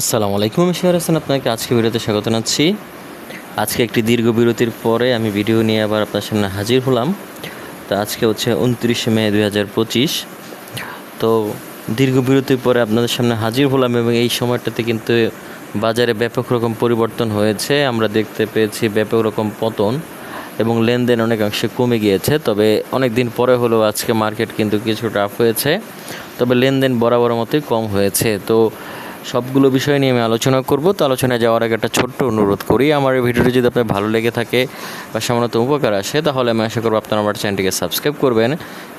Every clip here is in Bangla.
আসসালামু আলাইকুম আমি শেয়ার হাসান আপনাকে আজকে ভিডিওতে স্বাগত জানাচ্ছি। আজকে একটি দীর্ঘ বিরতির পরে আমি ভিডিও নিয়ে আবার আপনার সামনে হাজির হলাম। তো আজকে হচ্ছে উনত্রিশে মে দুই হাজার পঁচিশ। তো দীর্ঘ বিরতির পরে আপনাদের সামনে হাজির হলাম এবং এই সময়টাতে কিন্তু বাজারে ব্যাপক রকম পরিবর্তন হয়েছে। আমরা দেখতে পেয়েছি ব্যাপক রকম পতন এবং লেনদেন অনেকাংশে কমে গিয়েছে। তবে অনেক দিন পরে হলেও আজকে মার্কেট কিন্তু কিছুটা আপ হয়েছে। তবে লেনদেন বরাবর মতোই কম হয়েছে। তো সবগুলো বিষয় নিয়ে আমি আলোচনা করব। তো আলোচনায় যাওয়ার আগে একটা ছোট্ট অনুরোধ করি। আমার এই ভিডিওটি যদি আপনার ভালো লেগে থাকে বা সামান্য উপকার আসে, তাহলে আমি আশা করব আপনারা আমার চ্যানেলটিকে সাবস্ক্রাইব করবেন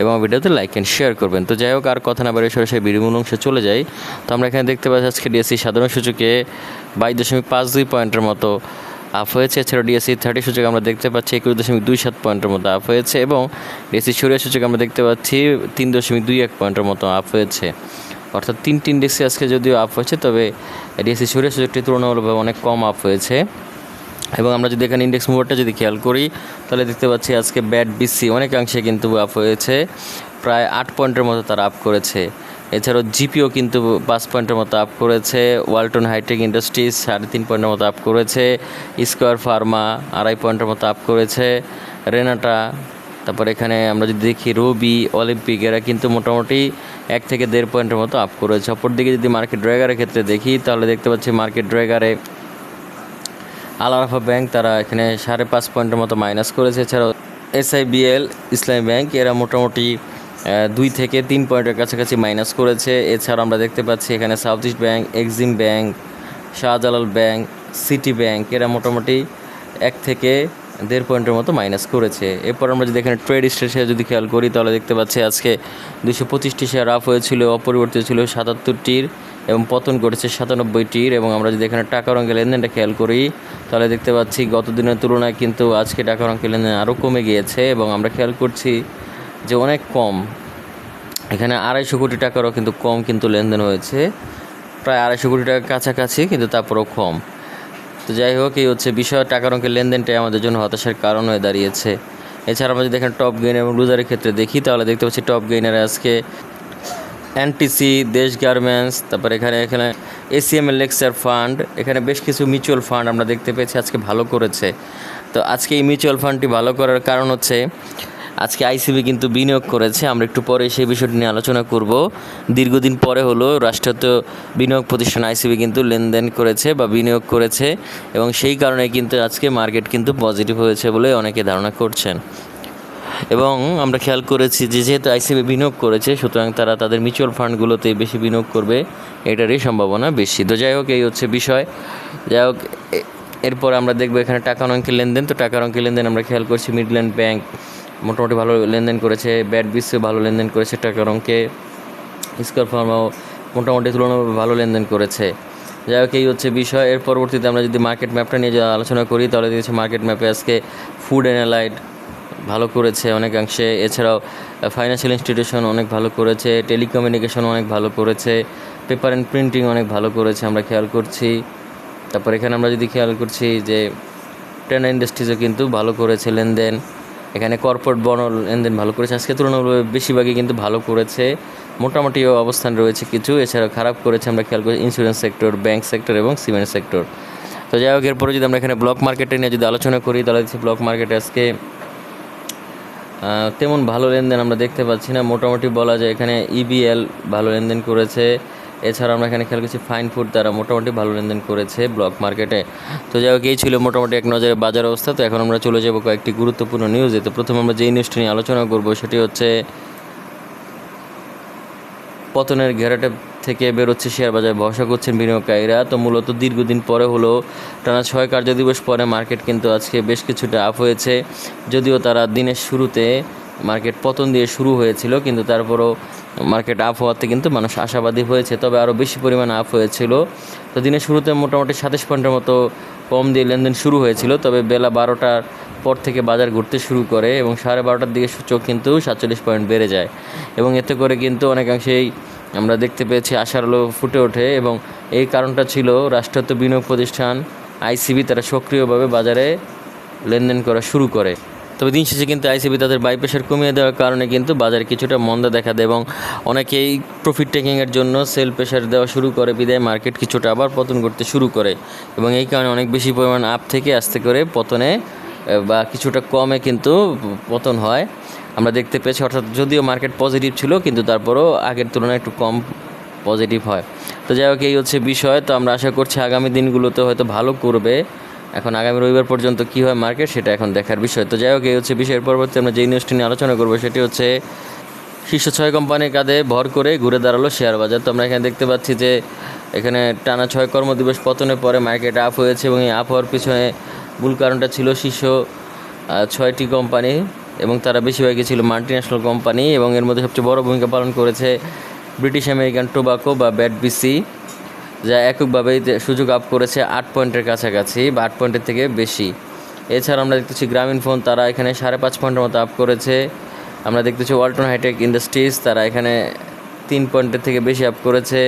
এবং ভিডিওতে লাইক অ্যান্ড শেয়ার করবেন। তো যাই হোক, আর কথা না বাড়ি সরাসরি ভিডিও মূল অংশে চলে যাই। তো আমরা এখানে দেখতে পাচ্ছি আজকে ডিএসসি সাধারণ সূচকে বাইশ দশমিক পাঁচ দুই পয়েন্টের মতো আপ হয়েছে। এছাড়াও ডিএসসি থার্টি সূচক আমরা দেখতে পাচ্ছি একুশ দশমিক দুই সাত পয়েন্টের মতো আপ হয়েছে এবং ডিএসসি সূর্য সূচক আমরা দেখতে পাচ্ছি তিন দশমিক দুই এক পয়েন্টের মতো আপ হয়েছে। অর্থাৎ তিনটি ইন্ডেক্সে আজকে যদিও আপ হয়েছে, তবে ডিএসসি সূর্য সূচকটি তুলনামূলকভাবে অনেক কম আপ হয়েছে। এবং আমরা যদি এখানে ইন্ডেক্স মুভারটা যদি খেয়াল করি, তাহলে দেখতে পাচ্ছি আজকে ব্যাট বিসি অনেকাংশে কিন্তু আপ হয়েছে। প্রায় আট পয়েন্টের মতো তারা আপ করেছে। এছাড়াও জিপিও কিন্তু পাঁচ পয়েন্টের মতো আপ করেছে। ওয়ালটন হাইটেক ইন্ডাস্ট্রিজ সাড়ে তিন পয়েন্টের মতো আপ করেছে। স্কোয়ার ফার্মা আড়াই পয়েন্টের মতো আপ করেছে। রেনাটা তারপর এখানে আমরা যদি দেখি রবি, অলিম্পিক, এরা কিন্তু মোটামুটি এক থেকে দেড় পয়েন্টের মতো আপ করেছে অপরদিকে যদি মার্কেট ড্রাইগারের ক্ষেত্রে দেখি, তাহলে দেখতে পাচ্ছি মার্কেট ড্রাইগারে আলারাফা ব্যাংক তারা এখানে সাড়ে পাঁচ পয়েন্টের মতো মাইনাস করেছে। এছাড়াও এসআইবিএল ইসলামী ব্যাংক এরা মোটামুটি দুই থেকে তিন পয়েন্টের কাছাকাছি মাইনাস করেছে। এছাড়া আমরা দেখতে পাচ্ছি এখানে South East Bank Exim Bank Shahjalal Bank City Bank এরা মোটামুটি এক থেকে দেড় পয়েন্টের মতো মাইনাস করেছে। এরপর আমরা যদি এখানে ট্রেড স্টেশে যদি খেয়াল করি, তাহলে দেখতে পাচ্ছি আজকে দুশো পঁচিশটি শেয়ার আপ হয়েছিল, অপরিবর্তিত ছিল সাতাত্তরটির এবং পতন ঘটেছে সাতানব্বইটির এবং আমরা যদি এখানে টাকার অঙ্কের লেনদেনটা খেয়াল করি, তাহলে দেখতে পাচ্ছি গত দিনের তুলনায় কিন্তু আজকে টাকার অঙ্কের লেনদেন আরও কমে গিয়েছে এবং আমরা খেয়াল করছি যে অনেক কম। এখানে আড়াইশো কোটি টাকারও কিন্তু কম কিন্তু লেনদেন হয়েছে। প্রায় আড়াইশো কোটি টাকার কাছাকাছি কিন্তু তারপরেও কম। তো যাই হোক, এই হচ্ছে বিষয়। টাকার অঙ্কের লেনদেনটাই আমাদের জন্য হতাশার কারণ হয়ে দাঁড়িয়েছে। এছাড়া আমরা যদি এখানে টপ গেইন এবং লুজারের ক্ষেত্রে দেখি, তাহলে দেখতে পাচ্ছি টপ গেইনারে আজকে এনটিসি দেশ গার্মেন্টস তারপর এখানে এখানে এসিএমএল লেক্সার ফান্ড এখানে বেশ কিছু মিউচুয়াল ফান্ড আমরা দেখতে পেয়েছি, আজকে ভালো করেছে। তো আজকে এই মিউচুয়াল ফান্ডটি ভালো করার কারণ হচ্ছে আজকে আইসিবি কিন্তু বিনিয়োগ করেছে। আমরা একটু পরে সেই বিষয়টি নিয়ে আলোচনা করব। দীর্ঘদিন পরে হলো রাষ্ট্রায়ত্ত বিনিয়োগ প্রতিষ্ঠান আইসিবি কিন্তু লেনদেন করেছে বা বিনিয়োগ করেছে এবং সেই কারণে কিন্তু আজকে মার্কেট কিন্তু পজিটিভ হয়েছে বলে অনেকে ধারণা করছেন। এবং আমরা খেয়াল করেছি যে যেহেতু আইসিবি বিনিয়োগ করেছে, সুতরাং তারা তাদের মিউচুয়াল ফান্ডগুলোতে বেশি বিনিয়োগ করবে, এটারই সম্ভাবনা বেশি। তো যাই হোক, এই হচ্ছে বিষয়। যাই হোক এরপর আমরা দেখব এখানে টাকার অঙ্কের লেনদেন। তো টাকার অঙ্কের লেনদেন আমরা খেয়াল করছি, মিডল্যান্ড ব্যাংক মোটামুটি ভালো লেনদেন করেছে, ব্যাট বিসিও ভালো লেনদেন করেছে, টাকার অঙ্কে স্কোয়ার ফার্মাও মোটামুটি তুলনামূলক ভালো লেনদেন করেছে। যাই হোক, এই হচ্ছে বিষয়। এর পরবর্তীতে আমরা যদি মার্কেট ম্যাপটা নিয়ে আলোচনা করি, তাহলে দেখছি মার্কেট ম্যাপে আজকে ফুড অ্যানালাইট ভালো করেছে অনেকাংশে। এছাড়াও ফাইন্যান্সিয়াল ইনস্টিটিউশন অনেক ভালো করেছে টেলিকমিউনিকেশন অনেক ভালো করেছে পেপার অ্যান্ড প্রিন্টিং অনেক ভালো করেছে, আমরা খেয়াল করছি। তারপর এখানে আমরা যদি খেয়াল করছি যে টেন ইন্ডাস্ট্রিজও কিন্তু ভালো করেছে লেনদেন। এখানে কর্পোরেট বন লেনদেন ভালো করেছে। আজকে তুলনামূলক বেশিরভাগই কিন্তু ভালো করেছে। মোটামুটি অবস্থান রয়েছে কিছু, এছাড়াও খারাপ করেছে আমরা খেয়াল করি ইন্স্যুরেন্স সেক্টর ব্যাংক সেক্টর এবং সিমেন্ট সেক্টর তো যাই হোক, এরপরে যদি আমরা এখানে ব্লক মার্কেটে নিয়ে যদি আলোচনা করি, তাহলে দেখছি ব্লক মার্কেটে আজকে তেমন ভালো লেনদেন আমরা দেখতে পাচ্ছি না। মোটামুটি বলা যায় এখানে ইবিএল ভালো লেনদেন করেছে। এছাড়া আমরা এখানে খেয়াল করছি ফাইন ফুড তারা মোটামুটি ভালো লেনদেন করেছে ব্লক মার্কেটে তো যাই হোক, এই ছিল মোটামুটি এক নজরে বাজার অবস্থা। তো এখন আমরা চলে যাব কয়েকটি গুরুত্বপূর্ণ নিউজে তো প্রথমে আমরা যেই নিউজটি নিয়ে আলোচনা করব, সেটি হচ্ছে পতনের ঘেরাটে থেকে বেরোচ্ছে শেয়ার বাজারে ভরসা করছেন বিনিয়োগকারীরা। তো মূলত দীর্ঘদিন পরে হলো, টানা ছয় কার্যদিবস পরে মার্কেট কিন্তু আজকে বেশ কিছুটা আপ হয়েছে। যদিও তারা দিনের শুরুতে মার্কেট পতন দিয়ে শুরু হয়েছিল, কিন্তু তারপরও মার্কেট আপ হওয়াতে কিন্তু মানুষ আশাবাদী হয়েছে, তবে আরও বেশি পরিমাণে আপ হয়েছিল। তো দিনের শুরুতে মোটামুটি সাতাশ পয়েন্টের মতো কম দিয়ে লেনদেন শুরু হয়েছিল, তবে বেলা বারোটার পর থেকে বাজার ঘুরতে শুরু করে এবং সাড়ে বারোটার দিকে সূচক কিন্তু সাতচল্লিশ পয়েন্ট বেড়ে যায়। এবং এতে করে কিন্তু অনেকাংশেই আমরা দেখতে পেয়েছি আশার আলো ফুটে ওঠে এবং এই কারণটা ছিল রাষ্ট্রায়ত্ত বিনিয়োগ প্রতিষ্ঠান আইসিবি তারা সক্রিয়ভাবে বাজারে লেনদেন করা শুরু করে। তবে দিন শেষে কিন্তু আইসিবি তাদের বাই প্রেশার কমিয়ে দেওয়ার কারণে কিন্তু বাজারে কিছুটা মন্দা দেখা দেয় এবং অনেকেই প্রফিট টেকিংয়ের জন্য সেল প্রেশার দেওয়া শুরু করে, বিদায় মার্কেট কিছুটা আবার পতন করতে শুরু করে এবং এই কারণে অনেক বেশি পরিমাণ আপ থেকে আস্তে করে পতনে বা কিছুটা কমে কিন্তু পতন হয়। আমরা দেখতে পেয়েছি, অর্থাৎ যদিও মার্কেট পজিটিভ ছিল, কিন্তু তারপরেও আগের তুলনায় একটু কম পজিটিভ হয়। তো যাই হোক, এই হচ্ছে বিষয়। তো আমরা আশা করছি আগামী দিনগুলোতে হয়তো ভালো করবে। এখন আগামী রবিবার পর্যন্ত কী হয় মার্কেট সেটা এখন দেখার বিষয়। তো যাই হোক, এই হচ্ছে বিষয়ের পরবর্তী আমরা যে নিউজটি নিয়ে আলোচনা করব সেটি হচ্ছে শীর্ষ ছয় কোম্পানির কাঁধে ভর করে ঘুরে দাঁড়াল শেয়ার বাজার। তো আমরা এখানে দেখতে পাচ্ছি যে এখানে টানা ছয় কর্মদিবস পতনের পরে মার্কেট আপ হয়েছে এবং এই আপ হওয়ার পিছনে মূল কারণটা ছিল শীর্ষ ছয়টি কোম্পানি এবং তারা বেশিরভাগই ছিল মাল্টিন্যাশনাল কোম্পানি এবং এর মধ্যে সবচেয়ে বড় ভূমিকা পালন করেছে ব্রিটিশ আমেরিকান টোবাকো বা ব্যাট বিসি যা এককভাবেই সুযোগ আপ করেছে আট পয়েন্টের কাছাকাছি বা আট পয়েন্টের থেকে বেশি। এছাড়া আমরা দেখতেছি গ্রামীণ ফোন তারা এখানে সাড়ে পাঁচ পয়েন্টের মতো আপ করেছে। আমরা দেখতেছি ওয়ালটন হাইটেক ইন্ডাস্ট্রিজ তারা এখানে তিন পয়েন্টের থেকে বেশি আপ করেছে।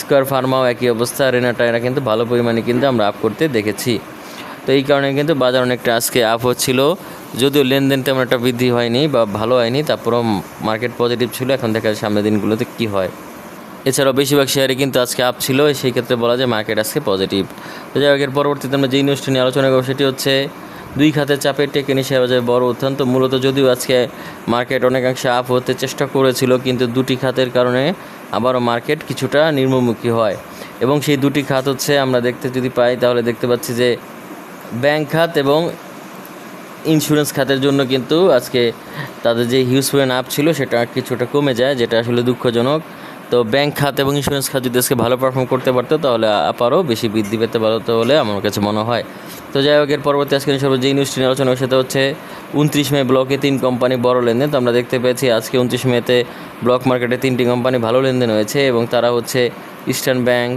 স্কোয়ার ফার্মাও একই অবস্থা, রেনাটা এরা কিন্তু ভালো পরিমাণে কিন্তু আমরা আপ করতে দেখেছি। তো এই কারণে কিন্তু বাজার অনেকটা আজকে আপ হচ্ছিল। যদিও লেনদেন তেমন একটা বৃদ্ধি হয়নি বা ভালো হয়নি, তারপরও মার্কেট পজিটিভ ছিল। এখন দেখা যায় সামনের দিনগুলোতে কী হয়। এছাড়াও বেশিরভাগ শেয়ারে কিন্তু আজকে আপ ছিল, সেই ক্ষেত্রে বলা যায় মার্কেট আজকে পজিটিভ তো যাই হোক, এর পরবর্তীতে আমরা যেই নিউজটি নিয়ে আলোচনা করব, সেটি হচ্ছে দুই খাতের চাপের টেকেনি শেয়ার বাজারে বড় উত্থান। তো মূলত যদিও আজকে মার্কেট অনেকাংশে আপ হতে চেষ্টা করেছিল, কিন্তু দুটি খাতের কারণে আবারও মার্কেট কিছুটা নির্মুখী হয়। এবং সেই দুটি খাত হচ্ছে, আমরা দেখতে যদি পাই, তাহলে দেখতে পাচ্ছি যে ব্যাংক খাত এবং ইন্স্যুরেন্স খাতের জন্য কিন্তু আজকে তাদের যে হিউজ আপ ছিল, সেটা কিছুটা কমে যায়, যেটা আসলে দুঃখজনক। তো ব্যাংক খাত এবং ইন্স্যুরেন্স খাত যদি আজকে ভালো পারফর্ম করতে পারতো, তাহলে আপারও বেশি বৃদ্ধি পেতে পারতো বলে আমার কাছে মনে হয়। তো যাই হোক এর পরবর্তী আজকে সর্ব যে নিউজটি নিয়ে আলোচনা সেটা হচ্ছে উনত্রিশ মে ব্লকে তিন কোম্পানি বড় লেনদেন। তো আমরা দেখতে পেয়েছি আজকে উনত্রিশ মেতে ব্লক মার্কেটে তিনটি কোম্পানি ভালো লেনদেন হয়েছে এবং তারা হচ্ছে Eastern Bank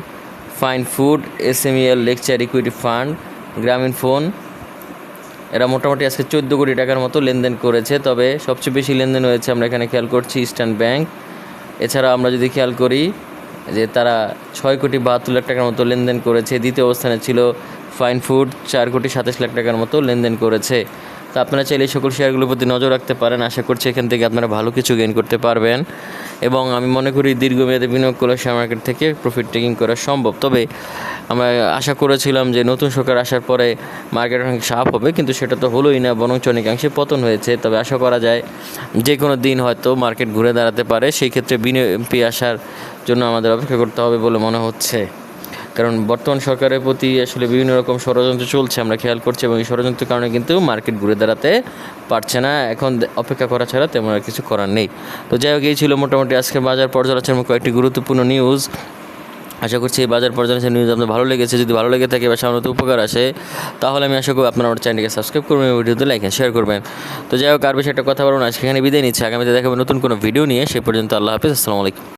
Fine Food S M SMEL lecture equity fund Grameenphone এরা মোটামুটি আজকে চোদ্দ কোটি টাকার মতো লেনদেন করেছে, তবে সবচেয়ে বেশি লেনদেন হয়েছে আমরা এখানে খেয়াল করছি ইস্টার্ন ব্যাংক এছাড়া আমরা যদি খেয়াল করি যে তারা ছয় কোটি বাহাত্তর লাখ টাকার মতো লেনদেন করেছে, দ্বিতীয় অবস্থানে ছিল ফাইন ফুড, চার কোটি সাতাশ লাখ টাকার মতো লেনদেন করেছে। তো আপনারা চাইলে সকল শেয়ারগুলোর প্রতি নজর রাখতে পারেন। আশা করছি এখান থেকে আপনারা ভালো কিছু গেইন করতে পারবেন। এবং আমি মনে করি দীর্ঘমেয়াদে বিনিয়োগ করলে শেয়ার মার্কেট থেকে প্রফিট টেকিং করা সম্ভব। তবে আমরা আশা করেছিলাম যে নতুন সরকার আসার পরে মার্কেট অনেক সাফ হবে, কিন্তু সেটা তো হলোই না বরং অনেকাংশে পতন হয়েছে। তবে আশা করা যায় যে কোনো দিন হয়তো মার্কেট ঘুরে দাঁড়াতে পারে, সেই ক্ষেত্রে বিনিয়োগ আসার জন্য আমাদের অপেক্ষা করতে হবে বলে মনে হচ্ছে। কারণ বর্তমান সরকারের প্রতি আসলে বিভিন্ন রকম ষড়যন্ত্র চলছে, আমরা খেয়াল করছি এবং এই ষড়যন্ত্রের কারণে কিন্তু মার্কেট ঘুরে দাঁড়াতে পারছে না। এখন অপেক্ষা করা ছাড়া তেমন আর কিছু করার নেই। তো যাই হোক, এই ছিল মোটামুটি আজকে বাজার পর্যালোচনার কয়েকটি গুরুত্বপূর্ণ নিউজ আশা করছি এই বাজার পর্যালোচনা নিউজ আপনার ভালো লেগেছে। যদি ভালো লেগে থাকে বা সামান্য উপকার আসে, তাহলে আমি আশা করি আপনার আমার চ্যানেলকে সাবস্ক্রাইব করবেন ভিডিওতে লাইক শেয়ার করবেন। তো যাই হোক, আর বেশি একটা কথা বলুন আজকে এখানে বিদায় নিচ্ছি। আগামীতে দেখাবেন নতুন কোনো ভিডিও নিয়ে। সে পর্যন্ত আল্লাহ হাফিজ, আসসালামু আলাইকুম।